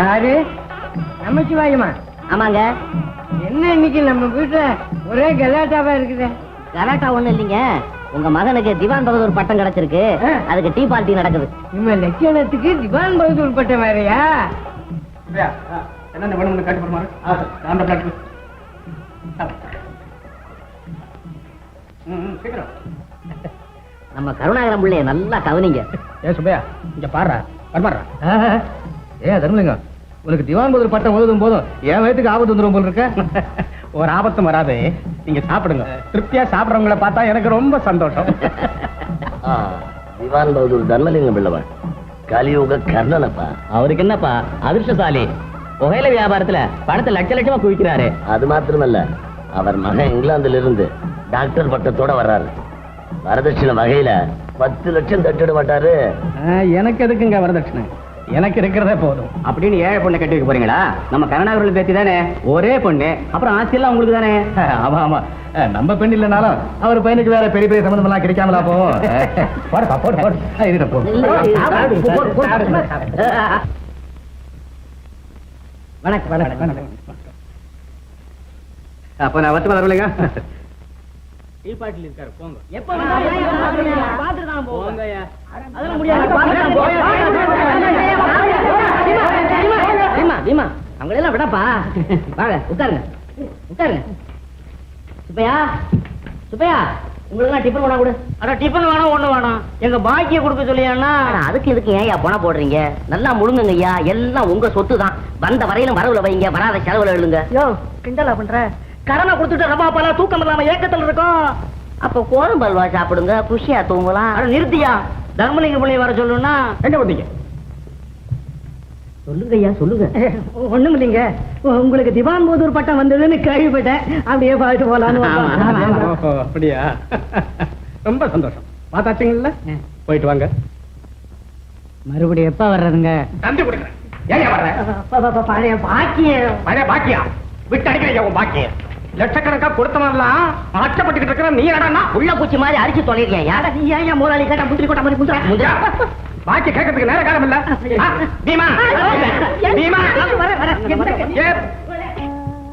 யாரு? நமச்சிவாயமா ஆமாங்க. என்ன இன்னைக்கு நம்ம வீட்டுல ஒரே கலாட்டாவா இருக்குது? கலாட்டா ஒண்ணு இல்லைங்க. உங்க மகனுக்கு திவான் பகதூர் பட்டம் கிடைச்சிருக்கு. அதுக்கு டீ பார்ட்டி நடக்குது. நம்ம லட்சணத்துக்கு திவான் பகதூர் பட்டம் வேறையா? என்ன காட்டி அந்த சீக்கிரம். நம்ம கருணாகரம் பிள்ளைய நல்லா கவனிங்க. ஏ சுப்பையா இங்க பாடுறா. வரமாடுறா ஏ தர்மலிங்கம் உனக்கு திவான் பதில் பட்டம் ஓதும் போதும் என் வயிற்றுக்கு ஆபத்து வந்துடும் போல இருக்க. ஒரு ஆபத்தும் வராது நீங்க சாப்பிடுங்க. திருப்தியா சாப்பிடுறவங்கள பார்த்தா எனக்கு ரொம்ப சந்தோஷம். திவான் பகதூர் தர்மலிங்கம் பிள்ளவன் கலியுக கர்ணனப்பா. அவருக்கு என்னப்பா அதிர்ஷ்டசாலி? புகையில வியாபாரத்துல பணத்தை லட்ச லட்சமா குவிக்கிறாரு. அது மாத்திரமல்ல அவர் மகன் இங்கிலாந்துல இருந்து டாக்டர் பட்டத்தோட வர்றாரு. வரதட்சணை வகையில பத்து லட்சம் தட்டிட மாட்டாரு. எனக்கு எதுக்குங்க வரதட்சணை எனக்கு இருக்கிறதே போதும். அப்படின்னு ஏழை பொண்ணை கட்டி வைக்க போறீங்களா? நம்ம கருணாகரம் பேத்தி தானே? ஒரே பொண்ணு அப்புறம் ஆட்சியெல்லாம் உங்களுக்கு தானே? ஆமா ஆமா. நம்ம பெண் இல்லைனாலும் அவர் பையனுக்கு வேற பெரிய பெரிய சம்பந்தம் எல்லாம் கிடைக்காமலா போகும் போடுப்பா போடு போடு அஹ், இருக்கட்டும், போடு. வணக்கம் வணக்கம் அப்ப நான் வச்சு வரலைங்க டீ பாட்டில் இருக்காரு போங்க எப்ப பீமா பீமா அவங்களெல்லாம் விடப்பா வாங்க உட்காருங்க உட்காருங்க சுப்பையா சுப்பையா உங்களுக்கு டிஃபன் வேணா கொடு அட டிஃபன் வேணும் ஒண்ணு வேணும் எங்க பாக்கிய கொடுக்க சொல்லியாண்ணா அட, அதுக்கு இதுக்கு ஏன் பணம் போடுறீங்க நல்லா முழுங்குங்க ஐயா எல்லாம் உங்க சொத்து தான் வந்த வரையிலும் வரவுல வைங்க வராத செலவுல எழுங்க யோ கிண்டலா பண்ற கடனை கொடுத்துட்டு ரபா பல தூக்கம் இல்லாம ஏக்கத்துல இருக்கோம். அப்ப கோரம் பல்வா சாப்பிடுங்க. குஷியா தூங்கலாம். அட நிறுத்தியா. தர்மலிங்க பிள்ளைய வர சொல்லுன்னா. எங்க வந்தீங்க? சொல்லுங்க ஐயா சொல்லுங்க. ஒண்ணும் இல்லைங்க உங்களுக்கு திவான் போதூர் பட்டம் வந்ததுன்னு கேள்விப்பட்டேன். அப்படியே பார்த்து போலான்னு அப்படியா? ரொம்ப சந்தோஷம். பார்த்தாச்சுங்கல்ல போயிட்டு வாங்க. மறுபடியும் எப்ப வர்றதுங்க? தந்தி கொடுக்குறேன். பாக்கியம். பழைய பாக்கியா? விட்டு அடிக்கிறீங்க உன் பாக்கியம். லட்சக்கணக்கா கொடுத்தவன்லாம் ஆச்சப்பட்டுக்கிட்டு இருக்கிற நீ என்னடா உள்ள பூச்சி மாதிரி அடிச்சு தொலைறியா யார நீ ஏன் முதலாளி கேட்டா முந்திரி கொட்ட மாதிரி முந்திரா? முந்திரா. பாக்கி கேட்கறதுக்கு நேர காலம் இல்ல. பீமா. பீமா.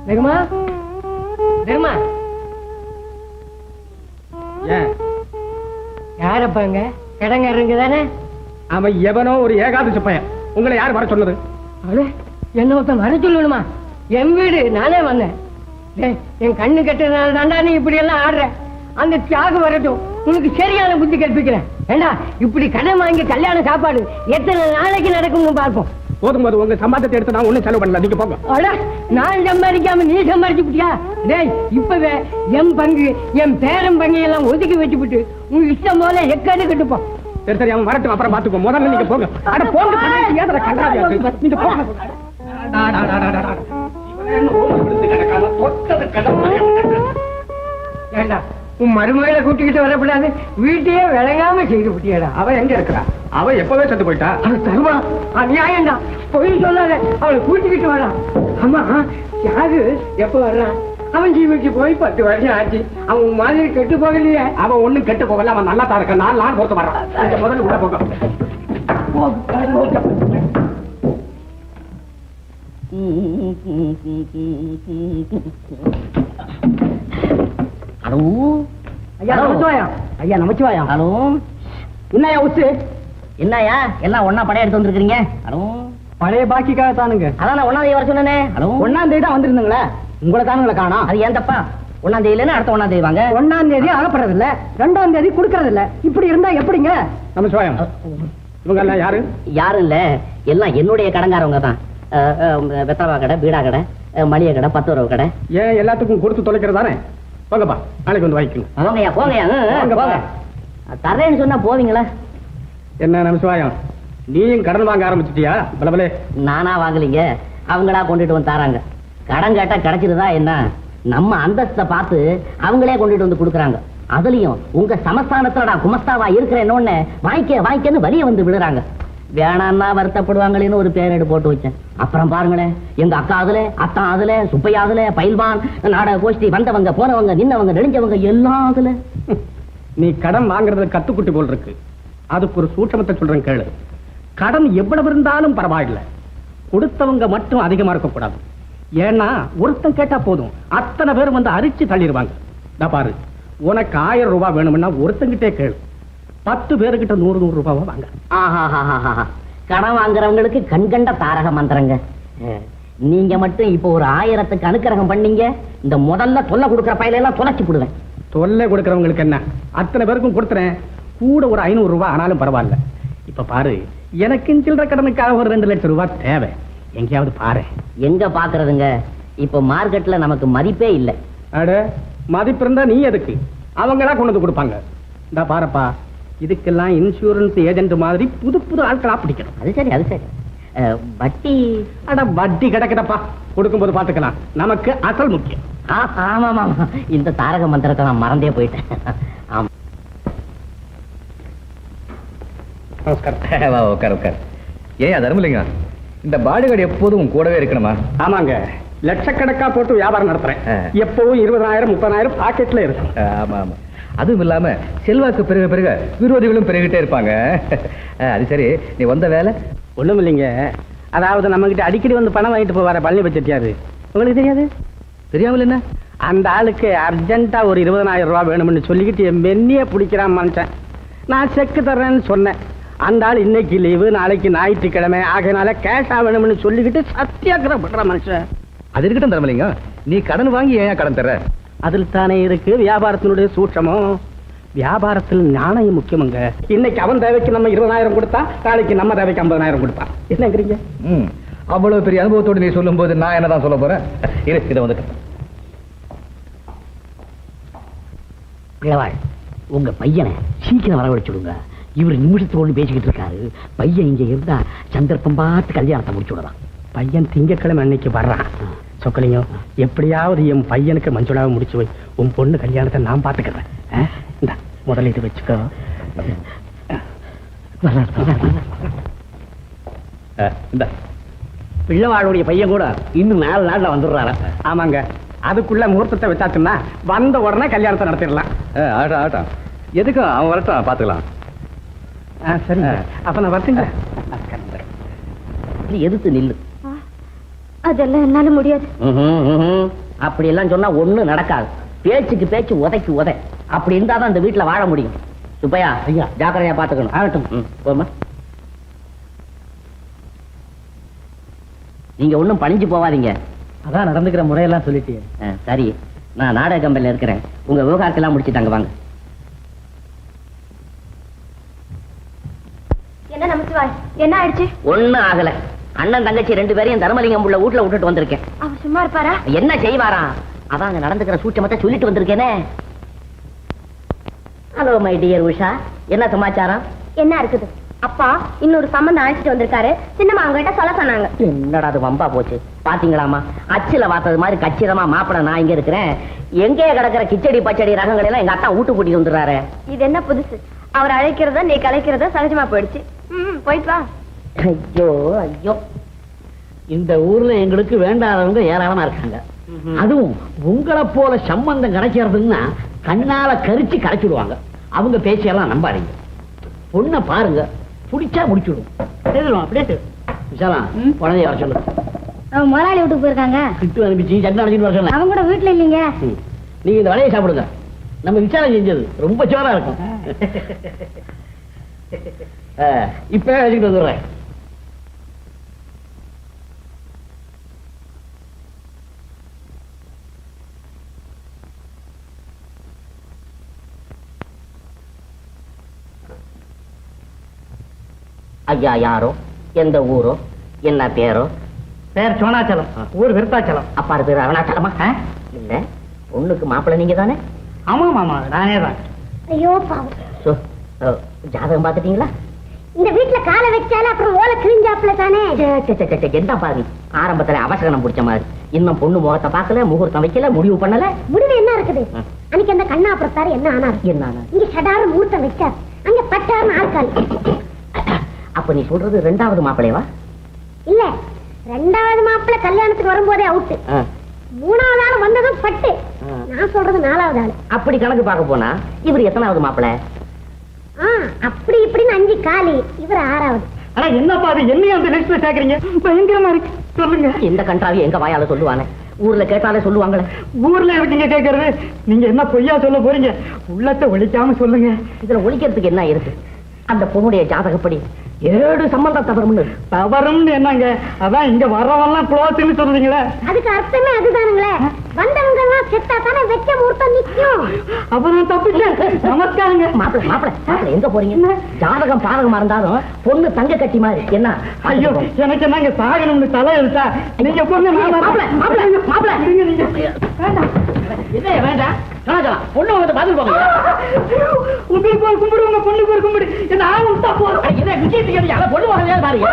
வெகுமா வெகுமா ஏன்? யாரப்பாங்க கிடங்காரங்க தானே அவன் எவனோ ஒரு ஏகாதசி பையன். உங்களை யார் வர சொன்னது? அடே, என்ன ஒருத்தன் வர சொல்லணுமா? என் வீடு நானே வந்தேன். என் கண்ணு கெட்டதுனால தாண்டா நீ இப்படி எல்லாம் ஆடுற. அந்த தியாகம் வரட்டும். உனக்கு சரியான புத்தி கற்பிக்கிறேன். ஏண்டா இப்படி கடன் வாங்கி கல்யாண சாப்பாடு எத்தனை நாளைக்கு நடக்கும்னு பார்ப்போம். போதும் போது உங்க சம்பாதத்தை எடுத்து நான் ஒண்ணும் செலவு பண்ணல. நீங்க போங்க. அட நான் சம்பாதிக்காம நீ சம்பாதிச்சுட்டியா டேய் இப்பவே என் பங்கு என் பேரன் பங்கு எல்லாம் ஒதுக்கி வச்சுவிட்டு உன் இஷ்டம் போல எக்காடு கட்டுப்போம். சரி சரி அவன் வரட்டும் அப்புறம் பாத்துக்கோ முதல்ல நீங்க போங்க. அட போங்க. நீங்க போங்க. தொட்டது உன் மருமகளை கூட்டிக்கிட்டு வரக்கூடாது? வீட்டையே விளங்காம செய்து விட்டியடா. அவ எங்க இருக்கிறா? அவ எப்பவே செத்து போயிட்டா? அவன் தருவா. அநியாயம்டா. பொய் சொல்லாத. அவளை கூட்டிக்கிட்டு வரா ஆமா யாரு எப்ப வர்றான் அவன் ஜீவிக்கு போய் பத்து வருஷம் ஆச்சு. அவன் மாதிரி கெட்டு போகலையே. அவன் ஒண்ணும் கெட்டு போகல. அவன் நல்லா தான் இருக்கான். நான் நான் பொறுத்து வர்றான். முதல்ல உள்ள போங்க. ஹலோ? ஐயா நமச்சிவாயம் ஐயா நமச்சிவாயம் ஹலோ? என்னையா உத்து என்னய்யா? எல்லாம் ஒண்ணா படம் எடுத்து வந்திருக்கீங்க ஹலோ? பழைய பாக்கிக்காக தானுங்க. அதான் நான் ஒண்ணாம் தேதி வர சொன்னேனே. ஹலோ? ஒன்னாம் தேதி தான் வந்திருந்தீங்களே? உங்களை தானுங்களே காணோம். அது ஏன் தப்பா? ஒண்ணாம் தேதியில அடுத்த ஒண்ணாம் தேதி வாங்க. ஒன்னாம் தேதி அனுப்புறது இல்ல ரெண்டாம் தேதி குடுக்கறது இல்ல இப்படி இருந்தா எப்படிங்க? நம்ம சுவாயம் இவங்க எல்லாம் யாரு? யாரும் இல்ல. எல்லாம் என்னுடைய கடங்காரவங்க தான். வெத்தரவா கடை பீடா கடை. மளிகை கடை பத்து ரூபா கடை. ஏன் எல்லாத்துக்கும் கொடுத்து தொலைக்கிறதானே? போங்கப்பா நாளைக்கு வந்து வாங்கிக்கோங்க போங்கய்யா போங்கய்யா. போங்க. தர்றேன்னு சொன்னா போவீங்களா? என்ன நம்ம சுவாயம் நீயும் கடன் வாங்க ஆரம்பிச்சிட்டியா? பலபலே நானா வாங்கலீங்க. அவங்களா கொண்டுட்டு வந்து தராங்க. கடன் கேட்டா கிடைச்சிருதா என்ன? நம்ம அந்தஸ்தை பார்த்து அவங்களே கொண்டுட்டு வந்து கொடுக்குறாங்க. அதுலயும் உங்க சமஸ்தானத்துல நான் குமஸ்தாவா இருக்கிறேன்னு வாங்கிக்க வாங்கிக்கன்னு வலிய வந்து விழுறாங்க. வேணான்னா வருத்தப்படுவாங்களேன்னு ஒரு பேரேடு போட்டு வச்சேன். அப்புறம் பாருங்களேன் எங்க அக்கா அதுல அத்தான் அதுல சுப்பையா அதுல பயில்வான் நாடக கோஷ்டி வந்தவங்க போனவங்க நின்னவங்க நெடுஞ்சவங்க எல்லாம் அதுல. நீ கடன் வாங்குறது கத்துக்குட்டி போல் இருக்கு. அதுக்கு ஒரு சூட்சமத்தை சொல்றேன் கேளு. கடன் எவ்வளவு இருந்தாலும் பரவாயில்ல. கொடுத்தவங்க மட்டும் அதிகமா இருக்கக்கூடாது. ஏன்னா ஒருத்தன் கேட்டா போதும். அத்தனை பேர் வந்து அரிச்சு தள்ளிடுவாங்க. நான் பாரு உனக்கு ஆயிரம் ரூபாய் வேணும்னா ஒருத்தங்கிட்டே கேளு. பத்து பேருக்கிட்ட நூறு நூறு ரூபாவா வாங்க. கடன் வாங்குறவங்களுக்கு கண்கண்ட தாரக மந்திரங்க. நீங்க மட்டும் இப்போ ஒரு ஆயிரத்துக்கு அனுக்கிரகம் பண்ணீங்க இந்த முதல்ல தொல்லை கொடுக்குற பையில எல்லாம் தொலைச்சு போடுவேன் தொல்லை கொடுக்கறவங்களுக்கு என்ன? அத்தனை பேருக்கும் கொடுத்துறேன். கூட ஒரு ஐநூறு ரூபாய் ஆனாலும் பரவாயில்ல. இப்ப பாரு எனக்கு சில்லற கடனுக்காக ஒரு ரெண்டு லட்சம் ரூபாய் தேவை. எங்கேயாவது பாரு. எங்க பாக்குறதுங்க? இப்போ மார்க்கெட்ல நமக்கு மதிப்பே இல்லை. அட மதிப்பு இருந்தா நீ எதுக்கு? அவங்களா கொண்டு வந்து கொடுப்பாங்க. இந்த பாருப்பா. இதுக்கெல்லாம் இன்சூரன்ஸ் ஏஜென்ட் மாதிரி புது புது ஆட்களா பிடிக்கணும். அது சரி அது சரி. வட்டி? அட வட்டி கிடக்குதப்பா கொடுக்கும்போது பாத்துக்கலாம் நமக்கு அசல் முக்கியம். ஆ, ஆமாம் ஆமாம் இந்த தாரக மந்திரத்தை நான் மறந்தே போயிட்டேன். ஆமா. நமஸ்காரம். உட்கார் உட்கார் ஏன் தர்மலிங்கம் இந்த பாடிகார்டு எப்போதும் கூடவே இருக்கணுமா? ஆமாங்க. லட்சக்கணக்கா போட்டு வியாபாரம் நடத்துறேன். எப்பவும் இருபதாயிரம் முப்பதாயிரம் பாக்கெட்ல இருக்கும். ஆமா ஆமா அதுவும் இல்லாம செல்வாக்கு பெருக பெருக விரோதிகளும் பெருகிட்டே இருப்பாங்க. அது சரி. நீ வந்த வேலை? ஒண்ணும் இல்லைங்க. அதாவது நம்ம கிட்ட அடிக்கடி வந்து பணம் வாங்கிட்டு போவார பழனி செட்டியாரு. உங்களுக்கு தெரியாது? தெரியாமல் என்ன? அந்த ஆளுக்கு அர்ஜென்ட்டா ஒரு இருபதனாயிரம் ரூபாய் வேணும்னு சொல்லிக்கிட்டு என் மென்னிய பிடிக்கிறான் மனுஷன் நான் செக்கு தர்றேன்னு சொன்னேன். அந்த ஆள் இன்னைக்கு லீவு நாளைக்கு ஞாயிற்றுக்கிழமை. ஆகையினால கேஷா வேணும்னு சொல்லிக்கிட்டு சத்தியாகிரகம் பண்ற மனுஷன். அது இருக்கட்டும் தர்மலிங்கம். நீ கடன் வாங்கி ஏன் கடன் தர்ற? அதில் தானே இருக்கு வியாபாரத்தினுடைய சூட்சமும் வியாபாரத்தில் நாணயம் முக்கியமுங்க. இன்னைக்கு அவன் தேவைக்கு நம்ம இருபதாயிரம் கொடுத்தா நாளைக்கு நம்ம தேவைக்கு ஐம்பதாயிரம் கொடுப்பான். என்னங்கிறீங்க? ம். அவ்வளவு பெரிய அனுபவத்தோடு நீ சொல்லும்போது நான் என்னதான் சொல்ல போறேன்? இரு இதை வந்துட்டு கிழவாள் உங்க பையனை சீக்கிரம் வரவழைச்சுடுங்க இவர் நிமிஷத்துக்கு ஒண்ணு பேசிக்கிட்டு இருக்காரு. பையன் இங்க இருந்தா சந்தர்ப்பம் பார்த்து கல்யாணத்தை முடிச்சு விடலாம். பையன் திங்கக்கிழமை அன்னைக்கு வர்றான். சொக்கலிங்கம் எப்படியாவது என் பையனுக்கு மஞ்சுளாவை முடிச்சு வை. உன் பொண்ணு கல்யாணத்தை நான் பாத்துக்கிறேன் ஆ? இந்தா முதல்ல இது வச்சுக்கோ. இந்தா. பிள்ளைவாளுடைய பையன் கூட இன்னும் நாலு நாள்ல வந்துடுறாரு. ஆமாங்க. அதுக்குள்ள முகூர்த்தத்தை வச்சாச்சுன்னா வந்த உடனே கல்யாணத்தை நடத்திடலாம். அஹ், ஆகட்டும் ஆகட்டும் எதுக்கும் அவன் வரட்டும் பார்த்துக்கலாம். ஆ, சரிங்க. அப்ப நான் வரட்டுங்க. எதிர்த்து நில்லு. அதெல்லாம் என்னால முடியாது. அப்படி எல்லாம் சொன்னா ஒண்ணும் நடக்காது. பேச்சுக்கு பேச்சு உதைக்கு உதை. அப்படி இருந்தாதான் இந்த வீட்டுல வாழ முடியும். சுப்பையா ஐயா. ஜாக்கிரதையா பாத்துக்கணும். ஆகட்டும். ம், போம்மா. நீங்க ஒண்ணும் பணிஞ்சு போவாதீங்க. அதான் நடந்துக்கிற முறையெல்லாம் சொல்லிட்டீங்க ஆ, சரி. நான் நாடக கம்பெனில இருக்கிறேன். உங்க விவகாரத்தெல்லாம் முடிச்சுட்டாங்க வாங்க. என்ன நமச்சிவாய்? என்ன ஆயிடுச்சு? ஒண்ணும் ஆகல. அண்ணன் தங்கச்சி ரெண்டு பேரையும் தர்மலிங்கம் உள்ள வீட்டுல விட்டுட்டு வந்திருக்கேன். அவர் சும்மா இருப்பாரா? என்ன செய்வாரா? அதான் அங்க நடந்துக்கிற சூட்சமத்தை சொல்லிட்டு வந்திருக்கேனே. Hello my dear Usha. என்ன சமாச்சாரம்? என்ன இருக்குது? அப்பா இன்னொரு சம்மந்தம் அழைச்சிட்டு வந்திருக்காரு. சின்னம்மா அவங்ககிட்ட சொல்ல சொன்னாங்க. என்னடா அது வம்பா போச்சு? பாத்தீங்களாமா அச்சுல பார்த்தது மாதிரி கச்சிதமா மாப்பிள நான் இங்க இருக்கிறேன். எங்கே கிடக்கிற கிச்சடி பச்சடி ரகங்களை எல்லாம் எங்க அத்தா வீட்டு கூட்டிட்டு வந்துடுறாரு. இது என்ன புதுசு? அவர் அழைக்கிறத நீ கலைக்கிறத சகஜமா போயிடுச்சு. ம் போயிட்டு வா. ஐயோ ஐயோ. இந்த ஊர்ல எங்களுக்கு வேண்டாதவங்க ஏராளமா இருக்காங்க. அதுவும் உங்களை போல சம்பந்தம் கிடைக்கிறதுன்னா கண்ணால கரிச்சு கரைச்சிடுவாங்க. அவங்க பேச்செல்லாம் நம்பாதீங்க. பொண்ணை பாருங்க. பிடிச்சா முடிச்சுடும். சரிடும் அப்படியே சரி. விசாலா குழந்தைய வர சொல்லு. அவங்க முதலாளி வீட்டுக்கு போயிருக்காங்க. கிட்டு அனுப்பிச்சு சட்டை அனுப்பிச்சு வர சொல்ல அவங்க கூட வீட்டுல இல்லைங்க. நீங்க இந்த வலையை சாப்பிடுங்க. நம்ம விசாரணை செஞ்சது. ரொம்ப சோரா இருக்கும். அஹ், இப்ப வச்சுக்கிட்டு வந்துடுறேன். ஐயா யாரோ? எந்த ஊரோ? என்ன பேரோ? பேர் சோனாச்சலம். ஊர் விருத்தாச்சலம். அப்பாரு பேர் அருணாச்சலமா? இல்ல. பொண்ணுக்கு மாப்பிள்ளை நீங்க தானே ஆமா மாமா. நானே தான். ஐயோ பாவம். ஜாதகம் பாத்துட்டீங்களா இந்த வீட்டுல காலை வச்சாலும் அப்புறம் ஓலை கிழிஞ்சாப்புல தானே? என்ன பாரு ஆரம்பத்துல அவசரம் பிடிச்ச மாதிரி. இன்னும் பொண்ணு முகத்தை பார்க்கல முகூர்த்தம் வைக்கல முடிவு பண்ணல? முடிவு என்ன இருக்குது. அன்னைக்கு அந்த கண்ணா அப்புறத்தாரு என்ன ஆனார்? என்ன இங்க சடாரு மூர்த்தம் வச்சார். அங்க பட்டாருன்னு ஆட்கள் அப்ப நீ சொல்றது ரெண்டாவது மாப்பிள்ளையவா இல்ல ரெண்டாவது மாப்பிள்ளை கல்யாணத்துக்கு வரும்போதே அவுட்டு. மூணாவது ஆள் வந்ததும் பட்டு. நான் சொல்றது நாலாவது ஆளு. அப்படி கணக்கு பார்க்க போனா இவர் எத்தனாவது மாப்பிள்ளை? ஆ அப்படி இப்படின்னு அஞ்சு காலி இவர் ஆறாவது. ஆனா என்னப்பா அது என்னையும் அந்த லிஸ்ட்ல சேர்க்கறீங்க பயங்கரமா இருக்கு. சொல்லுங்க. இந்த கன்றாவி எங்க வாயால சொல்லுவானே? ஊர்ல கேட்டாலே சொல்லுவாங்களே. ஊர்ல இருக்கீங்க கேக்குறது? நீங்க என்ன பொய்யா சொல்ல போறீங்க? உள்ளத்தை ஒழிக்காம சொல்லுங்க. இதுல ஒழிக்கிறதுக்கு என்ன இருக்கு? அந்த பொண்ணுடைய ஜாதகப்படி ஏழு சம்பந்தம் தவறும்னு. தவறும்னு என்னங்க? அதான் இங்க வர்றவெல்லாம் குளோத்துன்னு சொல்றீங்களே. அதுக்கு அர்த்தமே அதுதானுங்களே. வந்தவங்க எல்லாம் செத்தா தானே வெச்ச முகூர்த்தம் நிக்கும் அப்புறம் தப்பிச்சேன். நமஸ்காரங்க. மாப்பிள மாப்பிள மாப்பிள எங்க போறீங்க? ஜாதகம் பாதகமா இருந்தாலும் பொண்ணு தங்க கட்டி மாதிரி. என்ன? ஐயோ எனக்கு என்னங்க சாகணும்னு தலை எழுத்தா? நீங்க வரேன். மாப்பிள மாப்பிள மாப்பிள. இருங்க, நீங்க. வேண்டாம். என்ன வேண்டாம். கலாச்சாரம் பொண்ணு வந்து பதில் போங்க உங்களுக்கு ஒரு கும்பிடு உங்க பொண்ணுக்கு ஒரு கும்பிடு. என்ன ஆகும் தப்பு என்ன விஷயத்துக்கு பொண்ணு வாங்க பாருங்க.